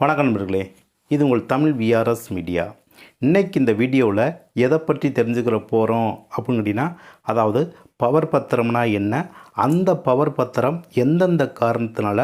வணக்கம் நண்பர்களே இது உங்கள் தமிழ் விஆர்எஸ் மீடியா இன்றைக்கி இந்த வீடியோவில் எதை பற்றி தெரிஞ்சுக்கிற போகிறோம் அப்படின்னு கேட்டிங்கன்னா அதாவது பவர் பத்திரம்னா என்ன? அந்த பவர் பத்திரம் எந்தெந்த காரணத்தினால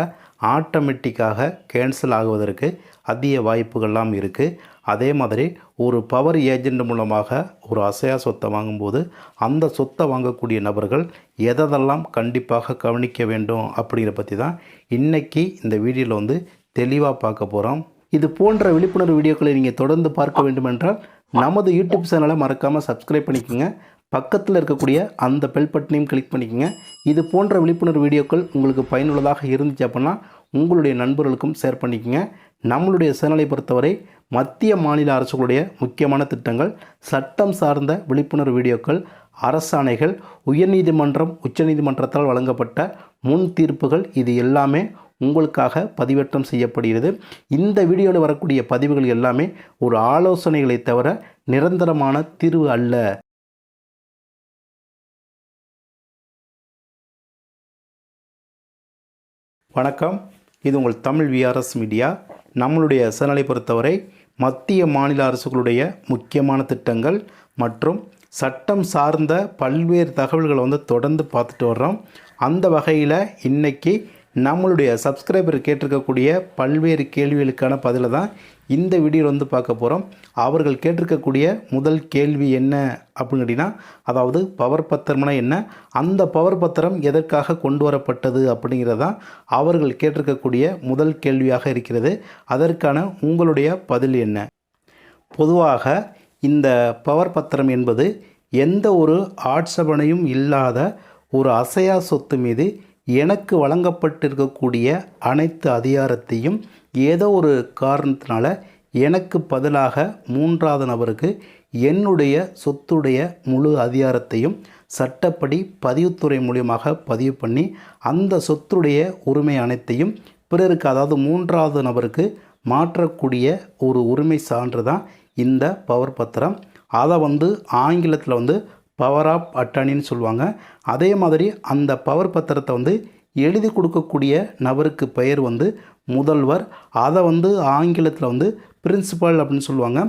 ஆட்டோமேட்டிக்காக கேன்சல் ஆகுவதற்கு அதிக வாய்ப்புகள்லாம் இருக்குது அதே மாதிரி ஒரு பவர் ஏஜென்ட் மூலமாக ஒரு அசையா சொத்தை வாங்கும்போது அந்த சொத்தை வாங்கக்கூடிய நபர்கள் எதெல்லாம் கண்டிப்பாக கவனிக்க வேண்டும் அப்படிங்கிற பற்றி தான் இன்றைக்கி இந்த வீடியோவில் வந்து தெளிவாக பார்க்க போகிறோம் இது போன்ற விழிப்புணர்வு வீடியோக்களை நீங்கள் தொடர்ந்து பார்க்க வேண்டுமென்றால் நமது யூடியூப் சேனலை மறக்காமல் சப்ஸ்கிரைப் பண்ணிக்கோங்க. பக்கத்தில் இருக்கக்கூடிய அந்த பெல் பட்டனையும் கிளிக் பண்ணிக்கோங்க. இது போன்ற விழிப்புணர்வு வீடியோக்கள் உங்களுக்கு பயனுள்ளதாக இருந்துச்சு அப்படின்னா உங்களுடைய நண்பர்களுக்கும் ஷேர் பண்ணிக்கோங்க. நம்மளுடைய சேனலை பொறுத்தவரை மத்திய மாநில அரசுகளுடைய முக்கியமான திட்டங்கள் சட்டம் சார்ந்த விழிப்புணர்வு வீடியோக்கள் அரசாணைகள் உயர்நீதிமன்றம் உச்சநீதிமன்றத்தால் வழங்கப்பட்ட முன் தீர்ப்புகள் இது எல்லாமே உங்களுக்காக பதிவேற்றம் செய்யப்படுகிறது. இந்த வீடியோவில் வரக்கூடிய பதிவுகள் எல்லாமே ஒரு ஆலோசனைகளை தவிர நிரந்தரமான தீர்வு அல்ல. வணக்கம். இது உங்கள் தமிழ் விஆர்எஸ் மீடியா நம்மளுடைய சேனலை பொறுத்தவரை மத்திய மாநில அரசுகளுடைய முக்கியமான திட்டங்கள் மற்றும் சட்டம் சார்ந்த பல்வேறு தகவல்களை வந்து தொடர்ந்து பார்த்துட்டு வர்றோம். அந்த வகையில் இன்றைக்கி நம்மளுடைய சப்ஸ்கிரைபர் கேட்டிருக்கக்கூடிய பல்வேறு கேள்விகளுக்கான பதிலை தான் இந்த வீடியோவில் வந்து பார்க்க போகிறோம் அவர்கள் கேட்டிருக்கக்கூடிய முதல் கேள்வி என்ன அப்படின்னு கேட்டிங்கன்னா அதாவது பவர் பத்திரம்னா என்ன? அந்த பவர் பத்திரம் எதற்காக கொண்டு வரப்பட்டது அப்படிங்கிறதான் அவர்கள் கேட்டிருக்கக்கூடிய முதல் கேள்வியாக இருக்கிறது. அதற்கான உங்களுடைய பதில் என்ன? பொதுவாக இந்த பவர் பத்திரம் என்பது எந்த ஒரு ஆட்சேபனையும் இல்லாத ஒரு அசையா சொத்து மீது எனக்கு வழங்கப்பட்டிருக்கக்கூடிய அனைத்து அதிகாரத்தையும் ஏதோ ஒரு காரணத்தினால எனக்கு பதிலாக மூன்றாவது நபருக்கு என்னுடைய சொத்துடைய முழு அதிகாரத்தையும் சட்டப்படி பதிவுத்துறை மூலியமாக பதிவு பண்ணி அந்த சொத்துடைய உரிமை அனைத்தையும் பிறருக்கு அதாவது மூன்றாவது நபருக்கு மாற்றக்கூடிய ஒரு உரிமை சான்று தான் இந்த பவர் பத்திரம். அதை வந்து ஆங்கிலத்தில் வந்து பவர் ஆஃப் அட்டானின்னு சொல்லுவாங்க. அதே மாதிரி அந்த பவர் பத்திரத்தை வந்து எழுதி கொடுக்கக்கூடிய நபருக்கு பெயர் வந்து முதல்வர். அதை வந்து ஆங்கிலத்தில் வந்து பிரின்சிபல் அப்படின்னு சொல்லுவாங்க.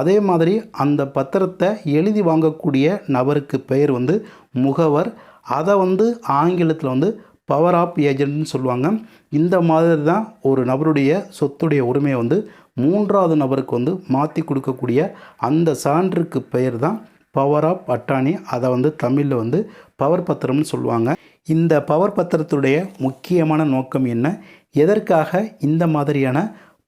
அதே மாதிரி அந்த பத்திரத்தை எழுதி வாங்கக்கூடிய நபருக்கு பெயர் வந்து முகவர். அதை வந்து ஆங்கிலத்தில் வந்து பவர் ஆஃப் ஏஜென்ட்னு சொல்லுவாங்க. இந்த மாதிரி தான் ஒரு நபருடைய சொத்துடைய உரிமையை வந்து மூன்றாவது நபருக்கு வந்து மாற்றி கொடுக்கக்கூடிய அந்த சான்றுக்கு பெயர் தான் பவர் ஆஃப் அட்டானி அதை வந்து தமிழில் வந்து பவர் பத்திரம்னு சொல்லுவாங்க. இந்த பவர் பத்திரத்துடைய முக்கியமான நோக்கம் என்ன? எதற்காக இந்த மாதிரியான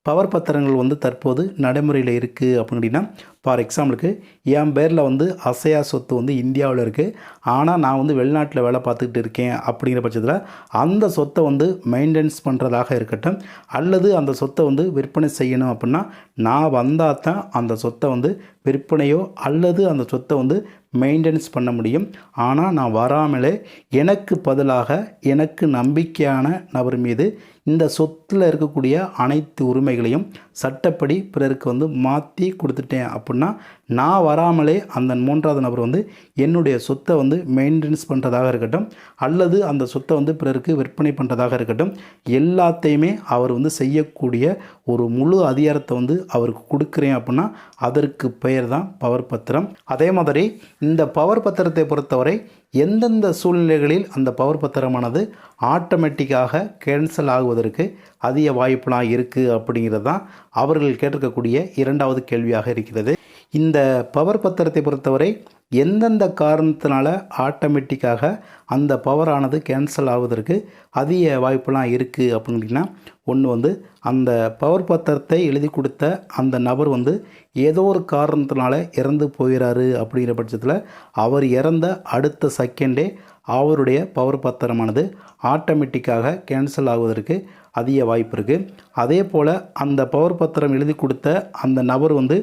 பவர் பத்திரங்கள் வந்து தற்போது நடைமுறையில் இருக்குது அப்படின்னா ஃபார் எக்ஸாம்பிளுக்கு என் பேரில் வந்து அசையா சொத்து வந்து இந்தியாவில் இருக்குது ஆனால் நான் வந்து வெளிநாட்டில் வேலை பார்த்துக்கிட்டு இருக்கேன் அப்படிங்கிற பட்சத்தில் அந்த சொத்தை வந்து மெயின்டெனன்ஸ் பண்ணுறதாக இருக்கட்டும் அல்லது அந்த சொத்தை வந்து விற்பனை செய்யணும் அப்படின்னா நான் வந்தால் தான் அந்த சொத்தை வந்து விற்பனையோ அல்லது அந்த சொத்தை வந்து மெயின்டெனன்ஸ் பண்ண முடியும். ஆனால் நான் வராமலே எனக்கு பதிலாக எனக்கு நம்பிக்கையான நபர் மீது இந்த சொத்தில் இருக்கக்கூடிய அனைத்து உரிமைகளையும் சட்டப்படி பிறருக்கு வந்து மாற்றி கொடுத்துட்டேன் அப்படின்னா நான் வராமலே அந்த மூன்றாவது நபர் வந்து என்னுடைய சொத்தை வந்து மெயின்டெனன்ஸ் பண்ணுறதாக இருக்கட்டும் அல்லது அந்த சொத்தை வந்து பிறருக்கு விற்பனை பண்ணுறதாக இருக்கட்டும் எல்லாத்தையுமே அவர் வந்து செய்யக்கூடிய ஒரு முழு அதிகாரத்தை வந்து அவருக்கு கொடுக்குறேன் அப்படின்னா அதற்கு பெயர் தான் பவர் பத்திரம். அதே மாதிரி இந்த பவர் பத்திரத்தை பொறுத்தவரை எந்தெந்த சூழ்நிலைகளில் அந்த பவர் பத்திரமானது ஆட்டோமேட்டிக்காக கேன்சல் ஆகுவதற்கு அதிக வாய்ப்புலாம் இருக்குது அப்படிங்கிறது தான் அவர்கள் கேட்டிருக்கக்கூடிய இரண்டாவது கேள்வியாக இருக்கிறது. இந்த பவர் பத்திரத்தை பொறுத்தவரை எந்தெந்த காரணத்தினால ஆட்டோமேட்டிக்காக அந்த பவரானது கேன்சல் ஆவதற்கு அதிக வாய்ப்புலாம் இருக்குது அப்படின்னா ஒன்று வந்து அந்த பவர் பத்திரத்தை எழுதி கொடுத்த அந்த நபர் வந்து ஏதோ ஒரு காரணத்தினால இறந்து போயிறாரு அப்படிங்கிற பட்சத்தில் அவர் இறந்த அடுத்த செகண்டே அவருடைய பவர் பத்திரமானது ஆட்டோமேட்டிக்காக கேன்சல் ஆகுவதற்கு அதிக வாய்ப்பு இருக்குது அதே போல் அந்த பவர் பத்திரம் எழுதி கொடுத்த அந்த நபர் வந்து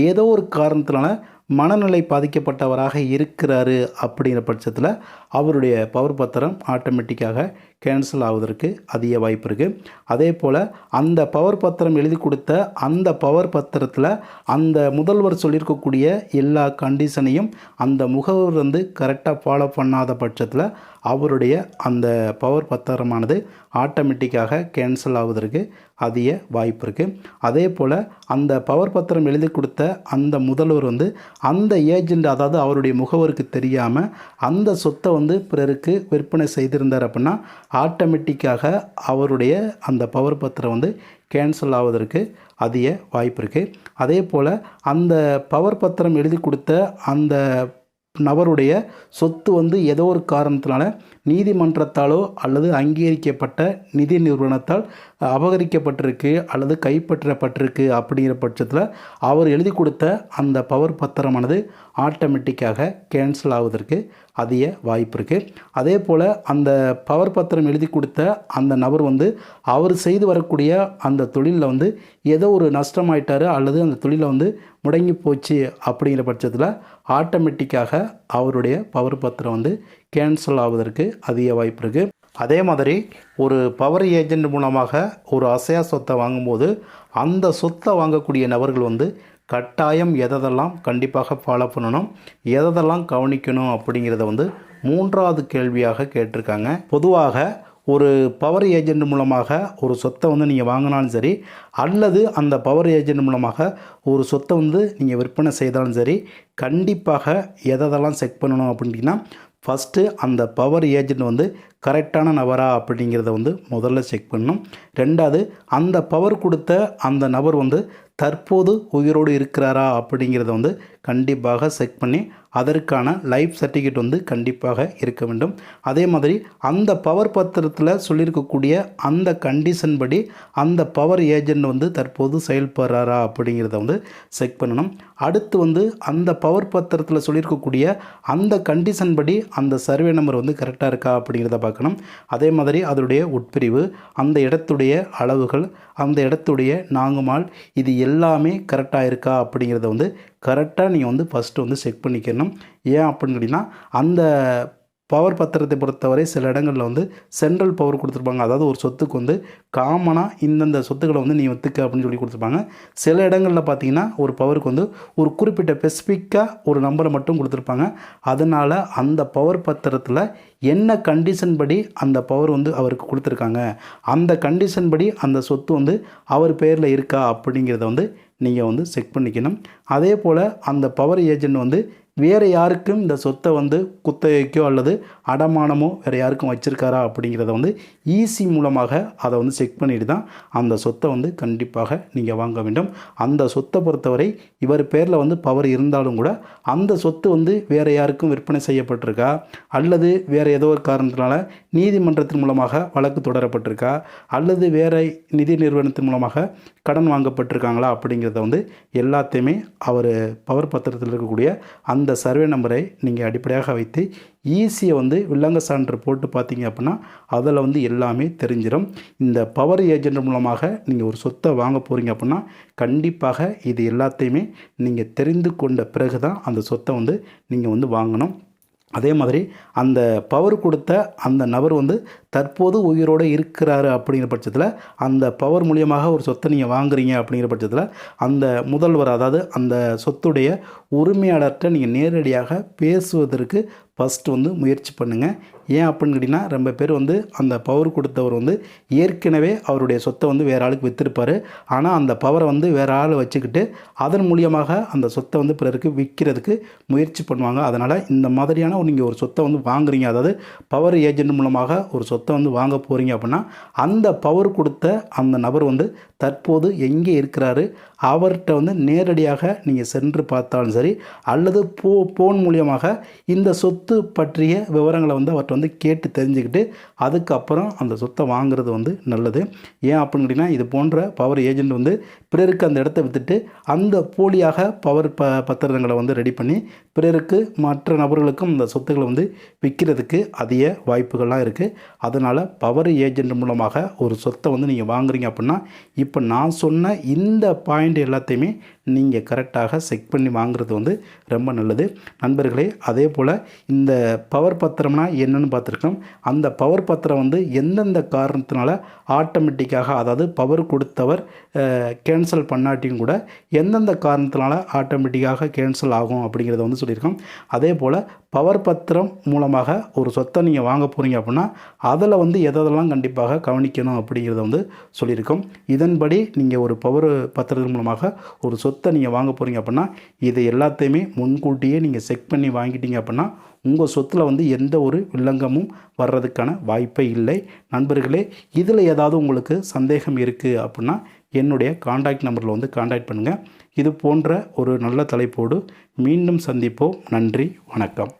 ஏதோ ஒரு காரணத்தினால மனநிலை பாதிக்கப்பட்டவராக இருக்கிறாரு அப்படிங்கிற பட்சத்தில் அவருடைய பவர் பத்திரம் ஆட்டோமேட்டிக்காக கேன்சல் ஆவதற்கு அதிக வாய்ப்பு இருக்குது அதே போல் அந்த பவர் பத்திரம் எழுதி கொடுத்த அந்த பவர் பத்திரத்தில் அந்த முதல்வர் சொல்லியிருக்கக்கூடிய எல்லா கண்டிஷனையும் அந்த முகவர் வந்து கரெக்டாக ஃபாலோ பண்ணாத பட்சத்தில் அவருடைய அந்த பவர் பத்திரமானது ஆட்டோமேட்டிக்காக கேன்சல் ஆவதற்கு அதிக வாய்ப்பு இருக்குது அதே போல் அந்த பவர் பத்திரம் எழுதி கொடுத்த அந்த முதல்வர் வந்து அந்த ஏஜெண்ட் அதாவது அவருடைய முகவருக்கு தெரியாமல் அந்த சொத்தை வந்து பிறருக்கு விற்பனை செய்திருந்தார் அப்படின்னா ஆட்டோமேட்டிக்காக அவருடைய அந்த பவர் பத்திரம் வந்து கேன்சல் ஆவதற்கு அதிக வாய்ப்பு இருக்குது அதே போல் அந்த பவர் பத்திரம் எழுதி கொடுத்த அந்த நபருடைய சொத்து வந்து ஏதோ ஒரு காரணத்தினால நீதிமன்றத்தாலோ அல்லது அங்கீகரிக்கப்பட்ட நிதி நிறுவனத்தால் அபகரிக்கப்பட்டிருக்கு அல்லது கைப்பற்றப்பட்டிருக்கு அப்படிங்கிற பட்சத்தில் அவர் எழுதி கொடுத்த அந்த பவர் பத்திரமானது ஆட்டோமேட்டிக்காக கேன்சல் ஆவதற்கு அதிக வாய்ப்பு இருக்குது அதே போல் அந்த பவர் பத்திரம் எழுதி கொடுத்த அந்த நபர் வந்து அவர் செய்து வரக்கூடிய அந்த தொழிலில் வந்து ஏதோ ஒரு நஷ்டமாயிட்டார் அல்லது அந்த தொழிலை வந்து முடங்கி போச்சு அப்படிங்கிற பட்சத்தில் ஆட்டோமேட்டிக்காக அவருடைய பவர் பத்திரம் வந்து கேன்சல் ஆவதற்கு அதிக வாய்ப்பு இருக்குது அதே மாதிரி ஒரு பவர் ஏஜென்ட் மூலமாக ஒரு அசையா சொத்தை வாங்கும்போது அந்த சொத்தை வாங்கக்கூடிய நபர்கள் வந்து கட்டாயம் எதெல்லாம் கண்டிப்பாக ஃபாலோ பண்ணணும் எதெல்லாம் கவனிக்கணும் அப்படிங்கிறத வந்து மூன்றாவது கேள்வியாக கேட்டிருக்காங்க. பொதுவாக ஒரு பவர் ஏஜென்ட் மூலமாக ஒரு சொத்தை வந்து நீங்கள் வாங்கினாலும் சரி அல்லது அந்த பவர் ஏஜென்ட் மூலமாக ஒரு சொத்தை வந்து நீங்கள் விற்பனை செய்தாலும் சரி கண்டிப்பாக எதெல்லாம் செக் பண்ணணும் அப்படின்னா ஃபஸ்ட்டு அந்த பவர் ஏஜென்ட் வந்து கரெக்டான நபரா அப்படிங்கிறத வந்து முதல்ல செக் பண்ணணும். ரெண்டாவது அந்த பவர் கொடுத்த அந்த நபர் வந்து தற்போது உயிரோடு இருக்கிறாரா அப்படிங்கிறத வந்து கண்டிப்பாக செக் பண்ணி அதற்கான லைஃப் சர்டிஃபிகேட் வந்து கண்டிப்பாக இருக்க வேண்டும். அதே மாதிரி அந்த பவர் பத்திரத்தில் சொல்லியிருக்கக்கூடிய அந்த கண்டிஷன் படி அந்த பவர் ஏஜென்ட் வந்து தற்போது செயல்படுறாரா அப்படிங்கிறத வந்து செக் பண்ணணும். அடுத்து வந்து அந்த பவர் பத்திரத்தில் சொல்லியிருக்கக்கூடிய அந்த கண்டிஷன் படி அந்த சர்வே நம்பர் வந்து கரெக்டாக இருக்கா அப்படிங்கிறத பார்க்கணும். அதே மாதிரி அதனுடைய உட்பிரிவு அந்த இடத்துடைய அளவுகள் அந்த இடத்துடைய நாங்குமால் இது எல்லாமே கரெக்டாக இருக்கா அப்படிங்கிறத வந்து கரெக்டாக நீங்கள் வந்து ஃபஸ்ட்டு வந்து செக் பண்ணிக்கணும். ஏன் அப்படின்னு கேட்டிங்கன்னா அந்த பவர் பத்திரத்தை பொறுத்தவரை சில இடங்களில் வந்து சென்ட்ரல் பவர் கொடுத்துருப்பாங்க. அதாவது ஒரு சொத்துக்கு வந்து காமனாக இந்தந்த சொத்துக்களை வந்து நீ ஒத்துக்க அப்படின்னு சொல்லி கொடுத்துருப்பாங்க. சில இடங்களில் பார்த்தீங்கன்னா ஒரு பவருக்கு வந்து ஒரு குறிப்பிட்ட ஸ்பெசிஃபிக்காக ஒரு நம்பரை மட்டும் கொடுத்துருப்பாங்க. அதனால் அந்த பவர் பத்திரத்தில் என்ன கண்டிஷன் படி அந்த பவர் வந்து அவருக்கு கொடுத்துருக்காங்க. அந்த கண்டிஷன் படி அந்த சொத்து வந்து அவர் பேரில் இருக்கா அப்படிங்கிறத வந்து நீங்கள் வந்து செக் பண்ணிக்கணும். அதே போல் அந்த பவர் ஏஜென்ட் வந்து வேறு யாருக்கும் இந்த சொத்தை வந்து குத்தகைக்கோ அல்லது அடமானமோ வேறு யாருக்கும் வச்சுருக்காரா அப்படிங்கிறத வந்து ஈஸி மூலமாக அதை வந்து செக் பண்ணிட்டு தான் அந்த சொத்தை வந்து கண்டிப்பாக நீங்கள் வாங்க வேண்டும். அந்த சொத்தை பொறுத்தவரை இவர் பேரில் வந்து பவர் இருந்தாலும் கூட அந்த சொத்து வந்து வேறு யாருக்கும் விற்பனை செய்யப்பட்டிருக்கா? அல்லது வேறு ஏதோ ஒரு காரணத்தினால நீதிமன்றத்தின் மூலமாக வழக்கு தொடரப்பட்டிருக்கா? அல்லது வேறு நிதி நிறுவனத்தின் மூலமாக கடன் வாங்கப்பட்டிருக்காங்களா அப்படிங்கிறத வந்து எல்லாத்தையுமே அவர் பவர் பத்திரத்தில் இருக்கக்கூடிய அந்த சர்வே நம்பரை நீங்கள் அடிப்படையாக வைத்து ஈஸியாக வந்து வில்லங்க சான்று போட்டு பார்த்தீங்க அப்படின்னா அதில் வந்து எல்லாமே தெரிஞ்சிடும் இந்த பவர் ஏஜென்ட் மூலமாக நீங்கள் ஒரு சொத்தை வாங்க போகிறீங்க அப்படின்னா கண்டிப்பாக இது எல்லாத்தையுமே நீங்கள் தெரிந்து கொண்ட பிறகு தான் அந்த சொத்தை வந்து நீங்கள் வந்து வாங்கணும். அதே மாதிரி அந்த பவர் கொடுத்த அந்த நபர் வந்து தற்போது உயிரோடு இருக்கிறாரு அப்படிங்கிற பட்சத்தில் அந்த பவர் மூலியமாக ஒரு சொத்தை நீங்கள் வாங்குறீங்க அப்படிங்கிற பட்சத்தில் அந்த முதல்வர் அதாவது அந்த சொத்துடைய உரிமையாளர்கிட்ட நீங்கள் நேரடியாக பேசுவதற்கு ஃபஸ்ட்டு வந்து முயற்சி பண்ணுங்கள் ஏன் அப்படின்னு கேட்டிங்கன்னா ரொம்ப பேர் வந்து அந்த பவர் கொடுத்தவர் வந்து ஏற்கனவே அவருடைய சொத்தை வந்து வேறு ஆளுக்கு விற்றுருப்பார் ஆனால் அந்த பவரை வந்து வேறு ஆள் வச்சுக்கிட்டு அதன் மூலியமாக அந்த சொத்தை வந்து பிறருக்கு விற்கிறதுக்கு முயற்சி பண்ணுவாங்க. அதனால் இந்த மாதிரியான நீங்கள் ஒரு சொத்தை வந்து வாங்குறீங்க அதாவது பவர் ஏஜென்ட் மூலமாக ஒரு சொத்தை வந்து வாங்க போகிறீங்க அப்படின்னா அந்த பவர் கொடுத்த அந்த நபர் வந்து தற்போது எங்கே இருக்கிறாரு? அவர்கிட்ட வந்து நேரடியாக நீங்கள் சென்று பார்த்தாலும் சரி அல்லது போ ஃபோன் மூலியமாக இந்த சொத்து பற்றிய விவரங்களை வந்து அவர்கிட்ட வந்து கேட்டு தெரிஞ்சுக்கிட்டு அதுக்கப்புறம் அந்த சொத்தை வாங்குறது வந்து நல்லது. ஏன் அப்படின்னு கேட்டிங்கன்னா இது போன்ற பவர் ஏஜென்ட் வந்து பிறருக்கு அந்த இடத்த விற்றுட்டு அந்த போலியாக பவர் ப பத்திரங்களை வந்து ரெடி பண்ணி பிறருக்கு மற்ற நபர்களுக்கும் இந்த சொத்துக்களை வந்து விற்கிறதுக்கு அதிக வாய்ப்புகள்லாம் இருக்குது அதனால் பவர் ஏஜென்ட் மூலமாக ஒரு சொத்தை வந்து நீங்கள் வாங்குறீங்க அப்படின்னா இப்போ நான் சொன்ன இந்த பாயிண்ட் எல்லாத்தையுமே நீங்கள் கரெக்டாக செக் பண்ணி வாங்குறது வந்து ரொம்ப நல்லது. நண்பர்களே அதே போல் இந்த பவர் பத்திரம்னா என்னன்னு பார்த்துருக்கோம். அந்த பவர் பத்திரம் வந்து எந்தெந்த காரணத்தினால ஆட்டோமேட்டிக்காக அதாவது பவர் கொடுத்தவர் கேன்சல் பண்ணாட்டியும் கூட எந்தெந்த காரணத்தினால ஆட்டோமேட்டிக்காக கேன்சல் ஆகும் அப்படிங்கிறத வந்து சொல்லியிருக்கோம். அதே போல் பவர் பத்திரம் மூலமாக ஒரு சொத்தை நீங்கள் வாங்க போகிறீங்க அப்படின்னா அதில் வந்து எதெல்லாம் கண்டிப்பாக கவனிக்கணும் அப்படிங்கிறத வந்து சொல்லியிருக்கோம். இதன்படி நீங்கள் ஒரு பவர் பத்திரத்தின் மூலமாக ஒரு சொத்து சொத்தை நீங்கள் வாங்க போகிறீங்க அப்படின்னா இதை எல்லாத்தையுமே முன்கூட்டியே நீங்கள் செக் பண்ணி வாங்கிட்டீங்க அப்படின்னா உங்கள் சொத்தில் வந்து எந்த ஒரு வில்லங்கமும் வர்றதுக்கான வாய்ப்பே இல்லை. நண்பர்களே இதில் ஏதாவது உங்களுக்கு சந்தேகம் இருக்குது அப்படின்னா என்னுடைய காண்டாக்ட் நம்பரில் வந்து காண்டாக்ட் பண்ணுங்கள் இது போன்ற ஒரு நல்ல தலைப்போடு மீண்டும் சந்திப்போம். நன்றி வணக்கம்.